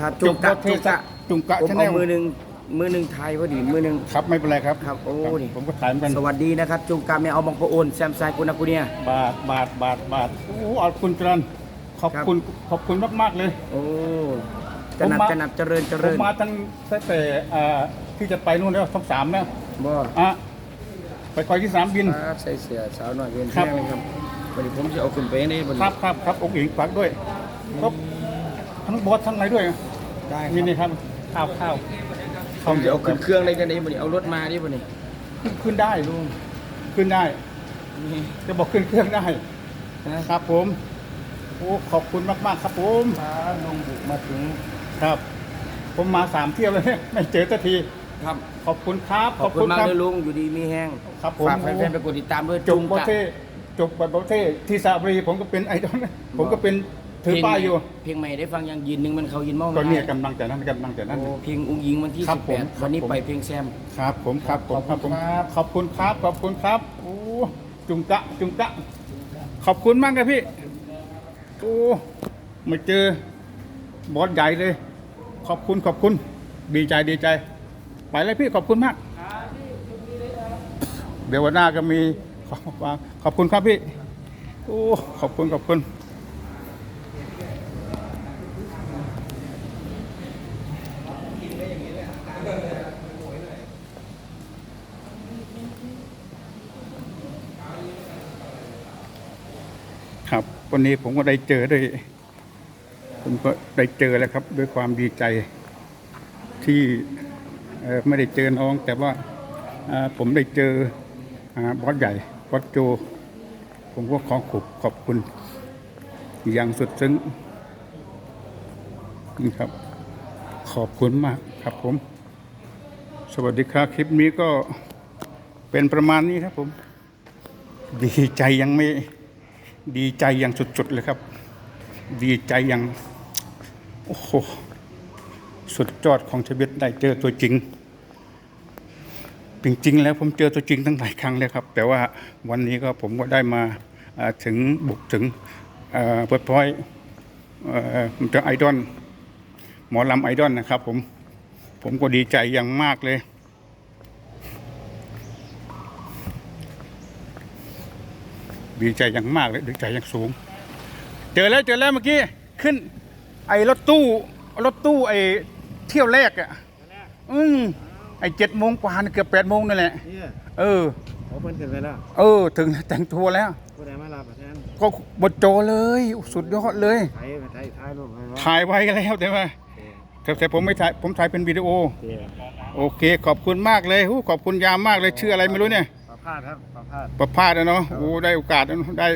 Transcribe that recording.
ครับจุจุกกกะกะจุจุกกกะกะจุกกะผมชาแนเอาลมือหนึ่งมือหนึ่งไทยพอดีมือหนึ่ง ครับไม่เป็นไรครับครับโอ้นี่ผมก็ถ่ายเหมือนกันสวัสดีนะครับจุกกะไม่เอาบางปะโอนแซมไซกุนากุเนีย บาทบาทบาทบาทโอ้เอาคุณจรันขอบครับ คุณขอบคุณมากๆเลย โอ้กระหนับผมมากระหนับเจริญเจผริมญมาตั้งแต่เอ่อที่จะไปนู่นแล้วทั้งสามแล้วบ่อะไปคอยที่สนามบิน ครับใส่เสื้อสาวหน่อยเวียนครัแท่บงเลยครับวันนี้ผมจะเอาขึ้นไปนี่บนครับครับครับองค์หญิงฝากด้วยครบ ทั้งบอสทั้งอะไรด้วยได้นี่นี่ครับข้าวข้าวผมจะเอาขึ้นเครื่องเลยกันนี่บนนี้เอารถมาดิบนนี้ขึ้นขึ้นได้ลุงขึ้นได้นี่จะบอกขึ้นเครื่องได้นะครับผมโอ้ขอบคุณมาก ๆ ครับผมพาลงบุกมาถึงครับ ผมมาสามเที่ยวแล้วเนี่ยไม่เจอสักทีครับขอบคุณครับ ขอบคุณมากครับเลยลุงอยู่ดีมีแห้งครับผมฝากแฟนๆไปกดติดตามด้วยจจุบงประกะเทศจบประเทศที่สระบุรีผมก็เป็นไอดอลผมก็เป็น ถือป้ายอยู่ เพลงใหม่ได้ฟังยังยินหนึ่งมันเขายินเมาก็เนี่ยกำลังจะนั่นกำลังจะนั่นโอ้เพลงอุ้งยิงวันที่ครับผม18วันนี้ครับผม ไปเพลงแซม ครับ ผมครับผมครับผมครับขอบคุณครับขอบคุณครับโอ้จุงกะจุงกะขอบคุณมากครับพี่โอ้มาเจอบอสใหญ่เลย ขอบคุณขอบคุณ ดีใจดีใจ ไปเลยพี่ขอบคุณมากเดี๋ยววันหน้าก็มีขอขอบคุณครับพี่โอ้ขอบคุณขอบคุณ วันนี้ผมก็ได้เจอด้วยผมก็ได้เจอแล้วครับ ด้วยความดีใจที่ไม่ได้เจอน้อง แต่ว่าผมได้เจอบอสใหญ่บอสโจ ผมก็ขอขอบขอบคุณอย่างสุดซึ้งนี่ครับ ขอบคุณมากครับผม สวัสดีครับคลิปนี้ก็เป็นประมาณนี้ครับผม ดีใจยังไม่ ดีใจอย่างสุดๆเลยครับ ดีใจอย่าง โอ้โห สุดยอดของชีวิตได้เจอตัวจริง จริงๆ แล้วผมเจอตัวจริงตั้งหลายครั้งแล้วครับ แต่ว่าวันนี้ก็ผมก็ได้มาถึงบุกถึงเปิดพอยผมจะไอดอลหมอลำไอดอลนะครับผม ผมก็ดีใจอย่างมากเลย ดีใจอย่างมากเลยดีใจอย่างสูง เจอแล้วเจอแล้วเมื่อกี้ขึ้น ไอ้รถตู้รถตู้ไอ้เที่ยวแรกอะอืมไอ้เจ็ดโมงกว่านี่เกือบแปดโมงนั่นแหละเนี่ยเออเขาเพิ่นขึ้นไปแล้วเออ ถึงแต่งตัวแล้วผู้ใดมารับประทานก็บทโจเลยสุดยอดเลยไทยไทยไทยรูปไว้ว่าถ่ายไว้กันแล้วแต่ว่าแต่แต่ผมไม่ถ่ายผมถ่ายเป็นวิดีโอเตี้ยโอเค ขอบคุณมากเลยหูขอบคุณยามมากเลยชื่ออะไรไม่รู้เนี่ยประ พาดครับประพาดประพาสนะเนาะโอ้ได้โอกาสนะได้